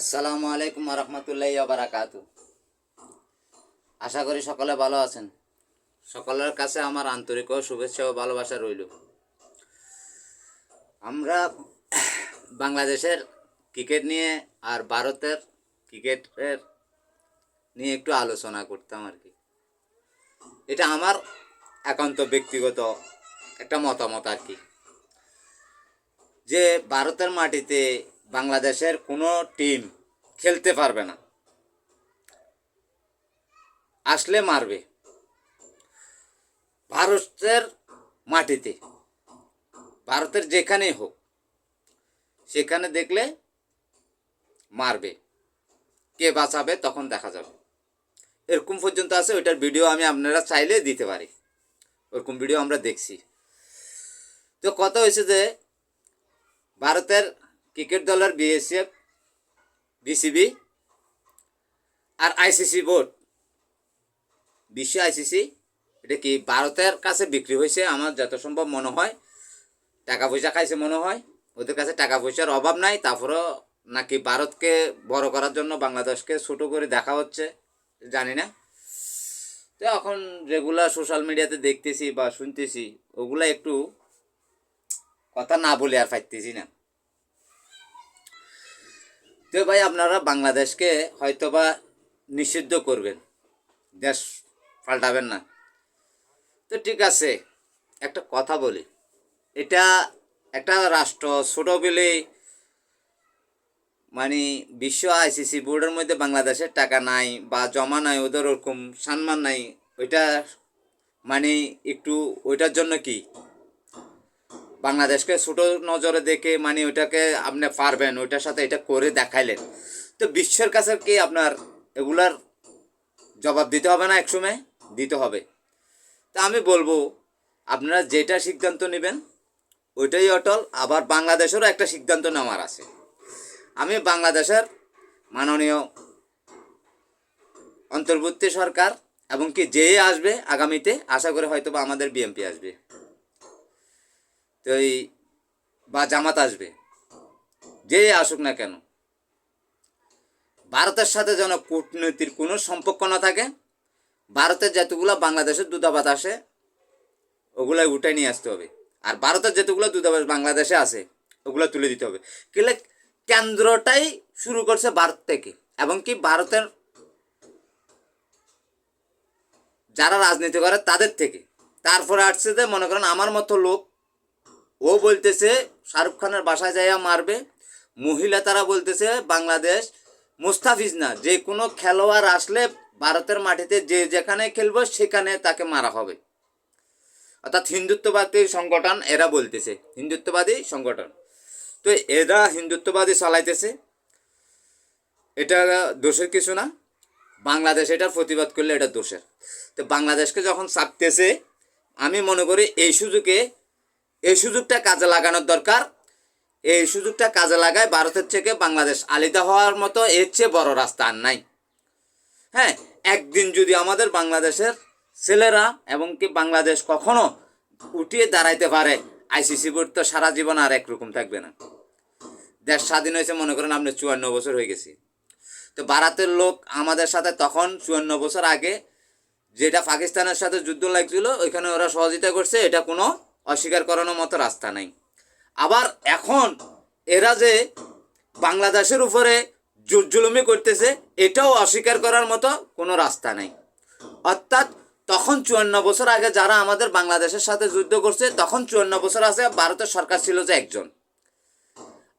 আসসালামু আলাইকুম রহমতুল্লাহ বারাকাতু আশা করি সকলে ভালো আছেন। সকলের কাছে আমার আন্তরিক ও শুভেচ্ছা ও ভালোবাসা রইল। আমরা বাংলাদেশের ক্রিকেট নিয়ে আর ভারতের ক্রিকেটের নিয়ে একটু আলোচনা করতাম আর কি। এটা আমার একান্ত ব্যক্তিগত একটা মতামত আর কি। যে ভারতের মাটিতে বাংলাদেশের কোনো টিম খেলতে পারবে না। আসলে মারবে। ভারতের মাটিতে, ভারতের যেখানেই হোক, সেখানে দেখলে মারবে। কে বাঁচাবে তখন দেখা যাবে। এরকম পর্যন্ত আছে, ওইটার ভিডিও আমি আপনারা চাইলে দিতে পারি। ওরকম ভিডিও আমরা দেখছি। তো কথা হয়েছে যে, ভারতের ক্রিকেট দলের বিএসএফ, বিসিবি আর আইসিসি বোর্ড। বিশ্ব আইসিসি, এটা কি ভারতের কাছে বিক্রি হয়েছে? আমার যত সম্ভব মনে হয় টাকা পয়সা খাইছে মনে হয়। ওদের কাছে টাকা পয়সার অভাব নাই, তারপরেও নাকি ভারতকে বড় করার জন্য বাংলাদেশকে ছোট করে দেখা হচ্ছে, জানি না। তো এখন রেগুলার সোশ্যাল মিডিয়াতে দেখতেছি বা শুনতেছি, ওগুলা একটু কথা না বলে আর পাইতেছি না। তো ভাই আপনারা বাংলাদেশকে হয়তোবা নিষিদ্ধ করবেন। দেশ পাল্টাবেন না। তো ঠিক আছে, একটা কথা বলি। এটা একটা রাষ্ট্র ছোট বলে মানে বিশ্ব আইসিসি বোর্ডের মধ্যে বাংলাদেশের টাকা নাই বা জমা নাই, ওদের ওরকম সম্মান নাই। ওইটা মানে একটু ওইটার জন্য কি? বাংলাদেশকে ছোট নজরে দেখে মানে ওইটাকে আপনি পারবেন, ওইটার সাথে এটা করে দেখাইলেন। তো বিশ্বের কাছে কি আপনার এগুলার জবাব দিতে হবে না একসময়? দিতে হবে। তা আমি বলব, আপনারা যেটা সিদ্ধান্ত নেবেন, ওইটাই অটল। আবার বাংলাদেশেরও একটা সিদ্ধান্ত নেওয়ার আছে। আমি বাংলাদেশের মাননীয় অন্তর্বর্তী সরকার এবং কি যে আসবে আগামীতে, আশা করে হয়তো বা আমাদের বিএমপি আসবে। এই, বা জামাত আসবে। যে আসুক না কেন। ভারতের সাথে যেন কূটনীতির কোনো সম্পর্ক না থাকে, ভারতের যেতগুলো বাংলাদেশের দূতাবাস আসে ওগুলো উঠে নিয়ে আসতে হবে। আর ভারতের যেতগুলো দূতাবাস বাংলাদেশে আছে, ওগুলো তুলে দিতে হবে। কিলে কেন্দ্রটাই শুরু করছে ভারত থেকে, এবং কি ভারতের যারা রাজনীতি করে তাদের থেকে। তারপরে আসছে যে, মনে করেন আমার মতো লোক ও বলতেছে, শাহরুখ খানের বাসায় যাইয়া মারবে। মহিলা তারা বলতেছে, বাংলাদেশ মুস্তাফিজ না, যে কোনো খেলোয়াড় আসলে ভারতের মাটিতে যে যেখানে খেলব সেখানে তাকে মারা হবে। অর্থাৎ হিন্দুত্ববাদী সংগঠন এরা বলতেছে, হিন্দুত্ববাদী সংগঠন। তো এরা হিন্দুত্ববাদী চালাইতেছে। এটা দোষের কিছু না। বাংলাদেশ এটার প্রতিবাদ করলে এটা দোষের। তো বাংলাদেশকে যখন চাপতেছে, আমি মনে করি এই সুযোগে এই সুযোগটা কাজে লাগানোর দরকার। এই সুযোগটা কাজে লাগায় ভারতের থেকে বাংলাদেশ আলিদা হওয়ার মতো এর চেয়ে বড় রাস্তা আর নাই। হ্যাঁ একদিন যদি আমাদের বাংলাদেশের ছেলেরা এবং কি বাংলাদেশ কখনো উঠিয়ে দাঁড়াইতে পারে, আইসিসি বোর্ড তো সারা জীবন আর একরকম থাকবে না। দেশ স্বাধীন হয়েছে, মনে করেন আপনি চুয়ান্ন বছর হয়ে গেছি। তো ভারতের লোক আমাদের সাথে তখন চুয়ান্ন বছর আগে যেটা পাকিস্তানের সাথে যুদ্ধ লাগছিল, ওইখানে ওরা সহযোগিতা করছে, এটা কোনো অস্বীকার করানোর মতো রাস্তা নাই। আবার এখন এরা যে বাংলাদেশের উপরে জুলুমি করতেছে, এটাও অস্বীকার করার মতো কোনো রাস্তা নেই। অর্থাৎ তখন চুয়ান্ন বছর আগে যারা আমাদের বাংলাদেশের সাথে যুদ্ধ করছে, তখন চুয়ান্ন বছর আছে ভারতের সরকার ছিল যে একজন।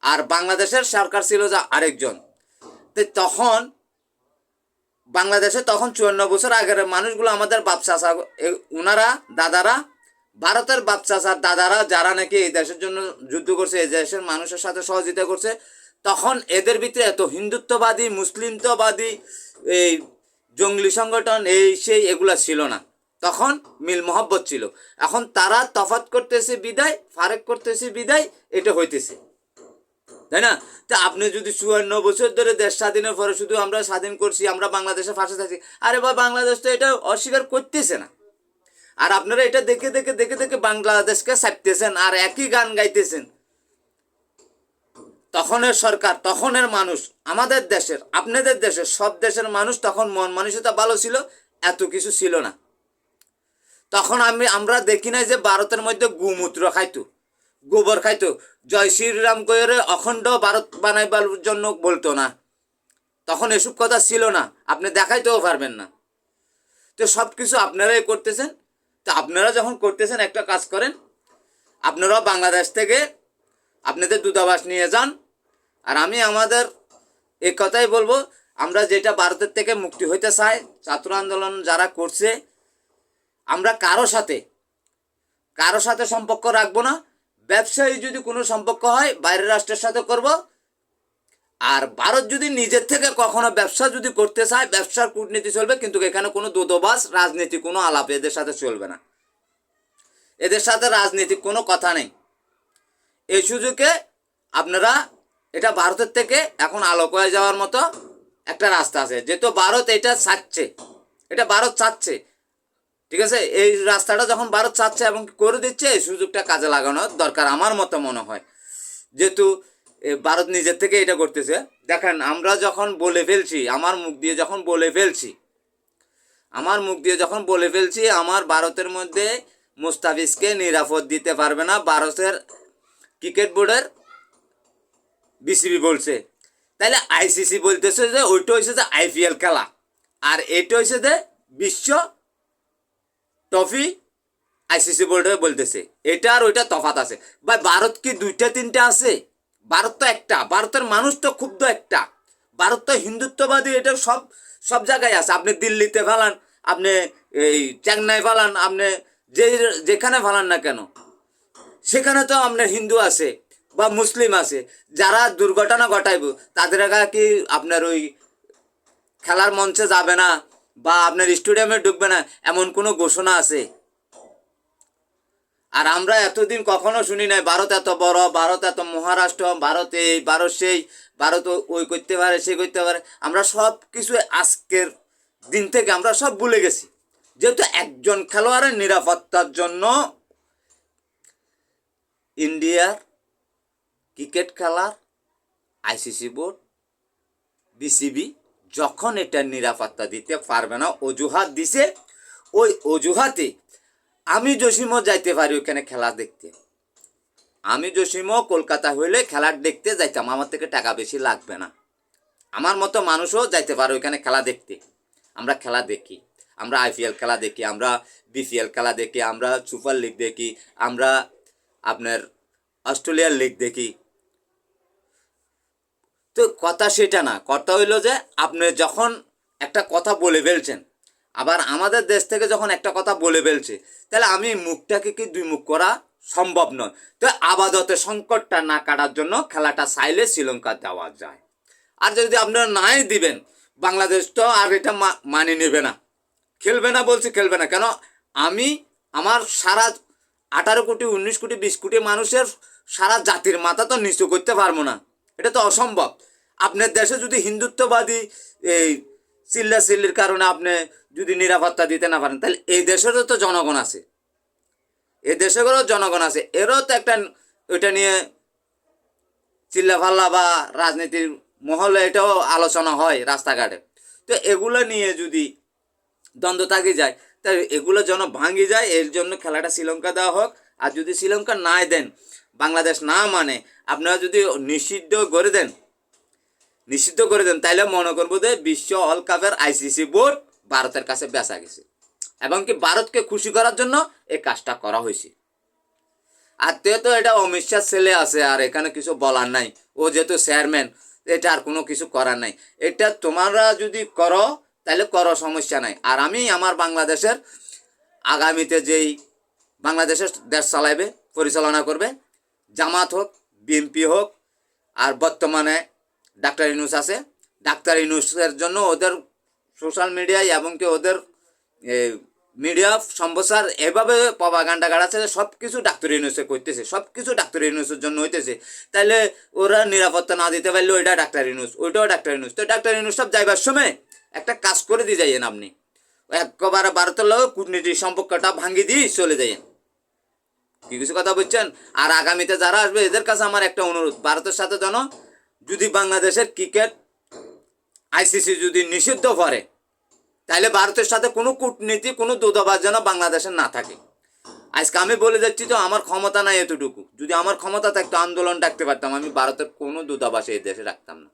আর বাংলাদেশের সরকার ছিল যে আরেকজন। তো তখন বাংলাদেশে তখন চুয়ান্ন বছর আগের মানুষগুলো আমাদের বাপ চাষা ওনারা দাদারা ভারতের বাচ্চা চাষার দাদারা যারা নাকি এই দেশের জন্য যুদ্ধ করছে, এই দেশের মানুষের সাথে সহযোগিতা করছে, তখন এদের ভিতরে এত হিন্দুত্ববাদী, মুসলিমত্ববাদী, এই জঙ্গলি সংগঠন, এই সেই এগুলা ছিল না। তখন মিল মহব্বত ছিল। এখন তারা তফাত করতেছে বিদায়, ফারেক করতেছে বিদায়, এটা হইতেছে। তাই না? তা আপনি যদি চুয়ান্ন বছর ধরে দেশ স্বাধীনের পরে শুধু আমরা স্বাধীন করছি, আমরা বাংলাদেশে ফাঁসে থাকি আরে বা বাংলাদেশ তো এটা অস্বীকার করতেছে না। আর আপনারা এটা দেখে দেখে দেখে দেখে বাংলাদেশকে ছাপতেছেন আর একই গান গাইতেছেন। তখনের সরকার, তখনের মানুষ, আমাদের দেশের, আপনাদের দেশের, সব দেশের মানুষ তখন মন মানসিকতা ভালো ছিল, এত কিছু ছিল না। তখন আমি, আমরা দেখি নাই যে ভারতের মধ্যে গুমূত্র খাইতো, গোবর খাইতো। জয় শ্রীরাম কইরে অখণ্ড ভারত বানাইবার জন্য বলতো না। তখন এসব কথা ছিল না, আপনি দেখাইতেও পারবেন না। তো সব কিছু আপনারাই করতেছেন তো আপনারা যখন করতেছেন একটা কাজ করেন, আপনারাও বাংলাদেশ থেকে আপনাদের দূতাবাস নিয়ে যান। আর আমি আমাদের এই কথাই বলব, আমরা যেটা ভারতের থেকে মুক্তি হইতে চাই, ছাত্র আন্দোলন যারা করছে, আমরা কারও সাথে কারও সাথে সম্পর্ক রাখব না। ব্যবসায়ী যদি কোনো সম্পর্ক হয়, বাইরের রাষ্ট্রের সাথে করব। আর ভারত যদি নিজের থেকে কখনো ব্যবসা যদি করতে চায়, ব্যবসার কূটনীতি চলবে, কিন্তু এখানে কোনো দোদবাস রাজনীতি, কোনো আলাপ এদের সাথে চলবে না। এদের সাথে রাজনীতিক কোনো কথা নেই। এই সুযোগে আপনারা এটা ভারতের থেকে এখন আলোক হয়ে যাওয়ার মতো একটা রাস্তা আছে। যেহেতু ভারত এটা চাচ্ছে, এটা ভারত চাচ্ছে, ঠিক আছে? এই রাস্তাটা যখন ভারত চাচ্ছে এবং করে দিচ্ছে, এই সুযোগটা কাজে লাগানোর দরকার আমার মতো মনে হয়। যেহেতু ভারত নিজের থেকে এটা করতেছে। দেখেন, আমরা যখন বলে ফেলছি, আমার মুখ দিয়ে যখন বলে ফেলছি, আমার মুখ দিয়ে যখন বলে ফেলছি, আমার ভারতের মধ্যে মুস্তাফিজকে নিরাপদ দিতে পারবে না, ভারতের ক্রিকেট বোর্ডের বিসিবি বলছে। তাহলে আইসিসি বলতেছে যে, ওইটা হয়েছে যে আইপিএল খেলা। আর এটা হয়েছে যে বিশ্ব ট্রফি আইসিসি বোর্ডে বলতেছে। এটা আর ওইটা তফাত আছে। ভাই, ভারত কি দুইটা, তিনটা আছে? ভারত তো একটা, ভারতের মানুষ তো ক্ষুব্ধ একটা। ভারত তো হিন্দুত্ববাদী, এটা সব সব জায়গায় আছে। আপনি দিল্লিতে ফেলান, আপনি এই চেন্নাই ফেলান, আপনি যে, যেখানে ফেলান না কেন? সেখানে তো আপনার হিন্দু আছে বা মুসলিম আছে। যারা দুর্ঘটনা ঘটাইব, তাদের কি আপনার ওই খেলার মঞ্চে যাবে না বা আপনার স্টেডিয়ামে ঢুকবে না, এমন কোনো ঘোষণা আছে? আর আমরা এতদিন কখনো শুনি নাই, ভারত এত বড়, ভারত এত মহারাষ্ট্র, ভারত এই, ভারত সেই, ভারত ওই করতে পারে, সে করতে পারে। আমরা সব কিছু আজকের দিন থেকে আমরা সব ভুলে গেছি। যেহেতু একজন খেলোয়াড়ের নিরাপত্তার জন্য ইন্ডিয়ার ক্রিকেট খেলার আইসিসি বোর্ড, বিসিবি যখন এটা নিরাপত্তা দিতে পারবে না, অজুহাত দিছে, ওই অজুহাতে আমি জসিমও যাইতে পারি ওখানে খেলা দেখতে। আমি জসিমও কলকাতা হইলে খেলার দেখতে যাইতাম, আমার থেকে টাকা বেশি লাগবে না। আমার মতো মানুষও যাইতে পারে ওইখানে খেলা দেখতে। আমরা খেলা দেখি, আমরা আইপিএল খেলা দেখি, আমরা বিপিএল খেলা দেখি, আমরা সুপার লিগ দেখি, আমরা আপনার অস্ট্রেলিয়ার লিগ দেখি। তো কথা সেটা না, কথা হইল যে আপনি যখন একটা কথা বলে ফেলছেন আবার আমাদের দেশ থেকে যখন একটা কথা বলে ফেলছে, তাহলে আমি মুখটাকে কি দুই মুখ করা সম্ভব নয়? তো আপাতত সংকটটা না কাটার জন্য খেলাটা চাইলে শ্রীলঙ্কা দেওয়া যায়। আর যদি আপনারা নাই দিবেন, বাংলাদেশ তো আর এটা মানে নেবে না। খেলবে না বলছি খেলবে না। কেন? আমি আমার সারা আঠারো কোটি, উনিশ কোটি, বিশ কোটি মানুষের সারা জাতির মাথা তো নিচু করতে পারব না। এটা তো অসম্ভব। আপনার দেশে যদি হিন্দুত্ববাদী এই চিল্লা চিল্লির কারণে আপনি যদি নিরাপত্তা দিতে না পারেন, তাহলে এই দেশেরও তো জনগণ আছে। এই দেশেরও জনগণ আছে। এরও তো একটা ওইটা নিয়ে চিল্লাফাল্লা বা রাজনীতির মহলে এটাও আলোচনা হয় রাস্তাঘাটে। তো এগুলো নিয়ে যদি দ্বন্দ্ব থাকি যায় তাই এগুলো যেন ভাঙি যায়, এর জন্য খেলাটা শ্রীলঙ্কা দেওয়া হোক। আর যদি শ্রীলঙ্কা না দেন, বাংলাদেশ না মানে আপনারা যদি নিষিদ্ধ করে দেন, নিষিদ্ধ করে দেন তাইলে মনে করব যে বিশ্ব অল কাপের আইসিসি বোর্ড ভারতের কাছে বেচা গেছে। এবং কি ভারতকে খুশি করার জন্য এই কাজটা করা হয়েছে। আর তে এটা অমিত শাহ ছেলে আছে, আর এখানে কিছু বলার নাই। ও যেহেতু চেয়ারম্যান এটা আর কোনো কিছু করার নাই। এটা তোমরা যদি করো, তাহলে করো, সমস্যা নাই। আর আমি আমার বাংলাদেশের আগামীতে যেই বাংলাদেশের দেশ চালাইবে, পরিচালনা করবে, জামাত হোক বিএনপি হোক, আর বর্তমানে ডাক্তার ইনুস আছে, ডাক্তার ইনুসের জন্য ওদের সোশ্যাল মিডিয়ায় এবং কি ওদের মিডিয়া সম্প্রচার এভাবে প্রভাগান্ডা গাড়াচ্ছে সব কিছু ডাক্তার ইউনুসে করতেছে সব কিছু ডাক্তার ইউনুসের জন্য হইতেছে। তাহলে ওরা নিরাপত্তা না দিতে পারলে ওইটা ডাক্তার ইউনুস ওইটাও ডাক্তার ইউনুস তো ডাক্তার ইউনুস সব যাইবার সময় একটা কাজ করে দিয়ে যাইয়েন আপনি। একবারে ভারতের লোক কূটনীতির সম্পর্কটা ভাঙ্গি দিয়ে চলে যাইয়েন। কি কিছু কথা বলছেন? আর আগামীতে যারা আসবে, এদের কাছে আমার একটা অনুরোধ, ভারতের সাথে যেন যদি বাংলাদেশের ক্রিকেট আইসিসি যদি নিষিদ্ধ করে তাহলে ভারতের সাথে কোনো কূটনীতি, কোনো দূতাবাস যেন বাংলাদেশের না থাকে। আজকে আমি বলে যাচ্ছি তো, আমার ক্ষমতা নাই এতটুকু। যদি আমার ক্ষমতা থাকতো, আন্দোলন ডাকতে পারতাম, আমি ভারতের কোনো দূতাবাস এই দেশে রাখতাম না।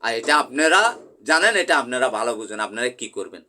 আর এটা আপনারা জানেন, এটা আপনারা ভালো বুঝেন, আপনারা কি করবেন?